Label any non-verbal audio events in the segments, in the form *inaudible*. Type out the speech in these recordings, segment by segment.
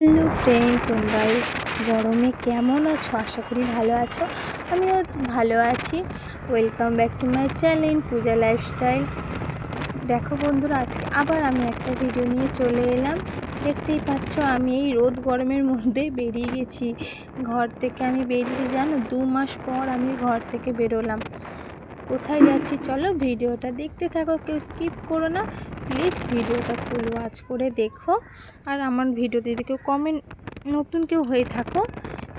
Hello friend, তোমরা গরমে কেমন আছো? আশা করি ভালো আছো। আমিও ভালো আছি। Welcome back to my channel Puja lifestyle দেখো বন্ধুরা, আজকে আবার আমি একটা ভিডিও নিয়ে চলে এলাম। দেখতেই পাচ্ছ, আমি এই রোদ গরমের মধ্যে বেরিয়ে গেছি। ঘর থেকে আমি বেরিয়েছি, জানো? দু মাস পর আমি ঘর থেকে বেরোলাম। কোথায় যাচ্ছি চলো ভিডিওটা দেখতে থাকো, কেউ স্কিপ করো না। প্লিজ ভিডিওটা ফুল ওয়াচ করে দেখো। আর আমার ভিডিওতে যদি কেউ কমেন্ট নতুন কেউ হয়ে থাকো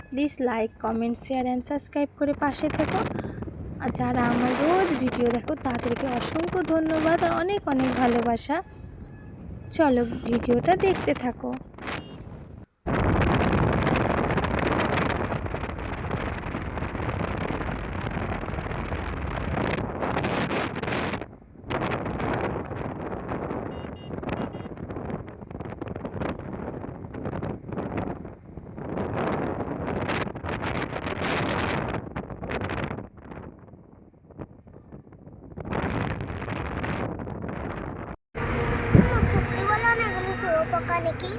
please like comment share and subscribe করে পাশে থেকো। আর যারা আমার রোজ ভিডিও দেখো, তাদেরকে অসংখ্য ধন্যবাদ আর অনেক অনেক ভালোবাসা। চলো ভিডিওটা দেখতে থাকো। নাকি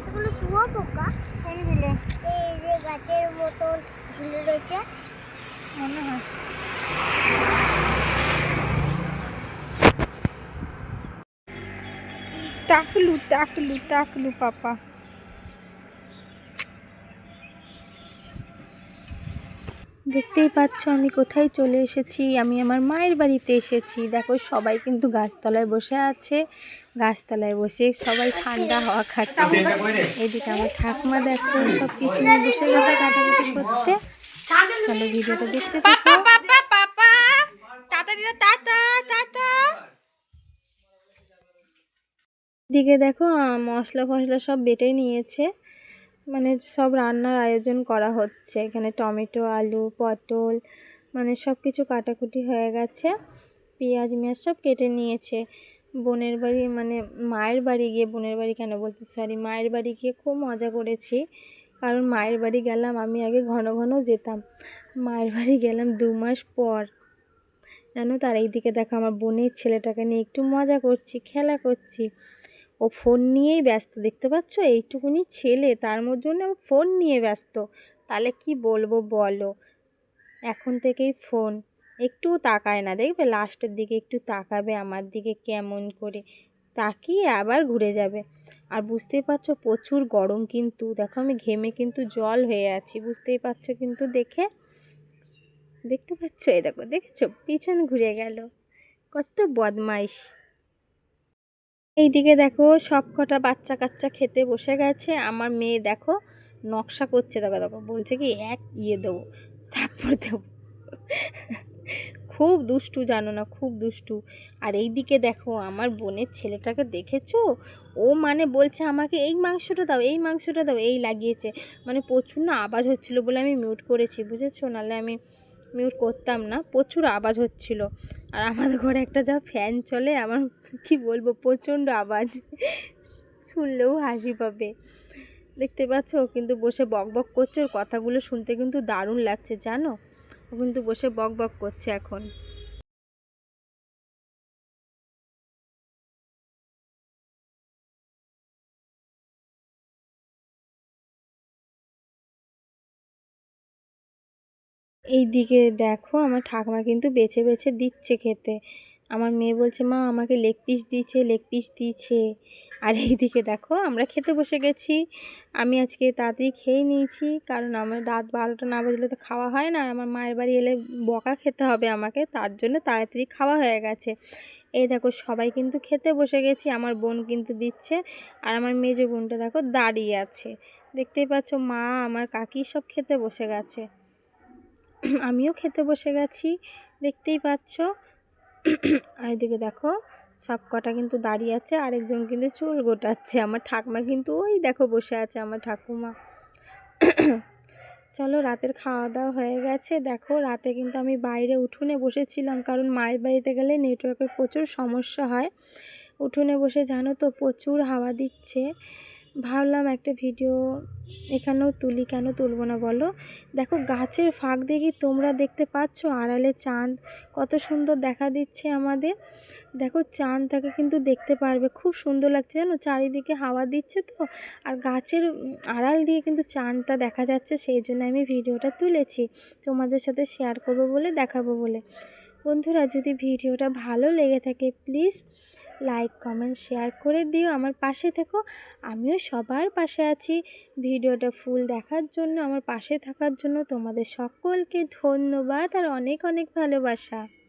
এগুলো শুয়ো পোকা কোনগুলো এই যে গাছের মতন ঝুলে রয়েছে মনে হয় টাকলু টাকলু টাকলু পাপা দেখতেই পাচ্ছ আমি কোথায় চলে এসেছি। আমি আমার মায়ের বাড়িতে এসেছি। দেখো সবাই কিন্তু গাছতলায় বসে আছে। গাছতলায় বসে সবাই ঠান্ডা হওয়া খাচ্ছে। এদিকে আমার ঠাকুমা দেখো সব কিছু নিয়ে বসে গেছে কাটাকুটি করতে। চলো ভিডিওটা দেখতে থাকো। দিকে দেখো মশলা ফসলা সব বেটে নিয়েছে। মানে সব রান্নার আয়োজন করা হচ্ছে। এখানে টমেটো, আলু, পটল মানে সব কিছু কাটাকুটি হয়ে গেছে। পেঁয়াজ, মেয়াজ সব কেটে নিয়েছে। বোনের বাড়ি মানে মায়ের বাড়ি গিয়ে, বোনের বাড়ি কেন বলতে সরি মায়ের বাড়ি গিয়ে খুব মজা করেছি। কারণ মায়ের বাড়ি গেলাম, আমি আগে ঘন ঘন যেতাম। মায়ের বাড়ি গেলাম দু মাস পর। জানো তার এইদিকে দেখো, আমার বোনের ছেলেটাকে নিয়ে একটু মজা করছি, খেলা করছি। ও ফোন নিয়েই ব্যস্ত, দেখতে পাচ্ছ? এইটুকুনি ছেলে, তার মধ্যে ও ফোন নিয়ে ব্যস্ত। তাহলে কি বলব বলো? এখন থেকেই ফোন একটুও তাকায় না, দেখবে লাস্টের দিকে একটু তাকাবে, আমার দিকে কেমন করে তাকিয়ে আবার ঘুরে যাবে। আর বুঝতেই পারছ, প্রচুর গরম কিন্তু, দেখো আমি ঘেমে কিন্তু জল হয়ে আছি, বুঝতেই পারছ কিন্তু দেখে? দেখতে পাচ্ছ? এই দেখো, দেখেছ? পিছন ঘুরে গেল। কত বদমাইশ। এইদিকে দেখো সব কটা বাচ্চা কাচ্চা খেতে বসে গেছে। আমার মেয়ে দেখো নকশা করছে, দেখো দেখো, বলছে কি, এক ইয়ে দেবো তারপর দেবো। খুব দুষ্টু, জানো না, খুব দুষ্টু। আর এই দিকে দেখো আমার বোনের ছেলেটাকে দেখেছ? ও মানে বলছে আমাকে, এই মাংসটা দাও, এই মাংসটা দাও। এই লাগিয়েছে। মানে প্রচুর না আওয়াজ হচ্ছিল বলে আমি মিউট করেছি, বুঝেছ? নাহলে আমি মিউট করতাম না, প্রচুর আওয়াজ হচ্ছিল। আর আমাদের ঘরে একটা যা ফ্যান চলে, আমার কি বলব, প্রচণ্ড আওয়াজ। শুনলেও হাসি পাবে। দেখতে পাচ্ছ? কিন্তু বসে বক বক করছে, ওর কথাগুলো শুনতে কিন্তু দারুণ লাগছে, জানো? ও কিন্তু বসে বক বক করছে এখন। এই দিকে দেখো, আমার ঠাকুমা কিন্তু বেছে বেছে দিচ্ছে খেতে। আমার মেয়ে বলছে, মা, আমাকে লেগ পিস দিচ্ছে লেগ পিস দিচ্ছে আর এইদিকে দেখো, আমরা খেতে বসে গেছি। আমি আজকে তাড়াতাড়ি খেয়ে নিয়েছি, কারণ আমার রাত বারোটা না বাজলে তো খাওয়া হয় না। আর আমার মায়ের বাড়ি এলে বকা খেতে হবে আমাকে, তার জন্য তাড়াতাড়ি খাওয়া হয়ে গেছে। এই দেখো, সবাই কিন্তু খেতে বসে গেছি, আমার বোন কিন্তু দিচ্ছে। আর আমার মেজো বোনটা দেখো দাঁড়িয়ে আছে। দেখতেই পাচ্ছ, মা, আমার কাকি সব খেতে বসে গেছে। *clears throat* আমিও খেতে বসে গেছি, দেখতেই পাচ্ছ। *clears throat* এদিকে দেখো, সব কটা কিন্তু দাঁড়িয়ে আছে, আরেকজন কিন্তু চুল গোটাচ্ছে। আমার ঠাকুমা কিন্তু ওই দেখো বসে আছে, আমার ঠাকুমা। *clears throat* চলো, রাতের খাওয়া দাওয়া হয়ে গেছে। দেখো, রাতে কিন্তু আমি বাইরে উঠোনে বসেছিলাম, কারণ মায়ের বাড়িতে গেলে নেটওয়ার্কের প্রচুর সমস্যা হয়। উঠোনে বসে জানো তো, প্রচুর হাওয়া দিচ্ছে। ভাবলাম একটা ভিডিও এখানেও তুলি, কেন তুলবো না বলো? দেখো গাছের ফাঁক কি তোমরা দেখতে পাচ্ছ, আড়ালে চাঁদ, কত সুন্দর দেখা দিচ্ছে আমাদের। দেখো চাঁদটাকে কিন্তু দেখতে পারবে, খুব সুন্দর লাগছে জানো? চারিদিকে হাওয়া দিচ্ছে তো, আর গাছের আড়াল দিয়ে কিন্তু চাঁদটা দেখা যাচ্ছে, সেই জন্য আমি ভিডিওটা তুলেছি। তোমাদের সাথে শেয়ার করব বলে, দেখাবো বলে। বন্ধুরা, যদি ভিডিওটা ভালো লেগে থাকে প্লিজ লাইক, কমেন্ট, শেয়ার করে দিও। আমার পাশে থেকো। আমিও সবার পাশে আছি। ভিডিওটা ফুল দেখার জন্য, আমার পাশে থাকার জন্য তোমাদের সকলকে ধন্যবাদ আর অনেক অনেক ভালোবাসা।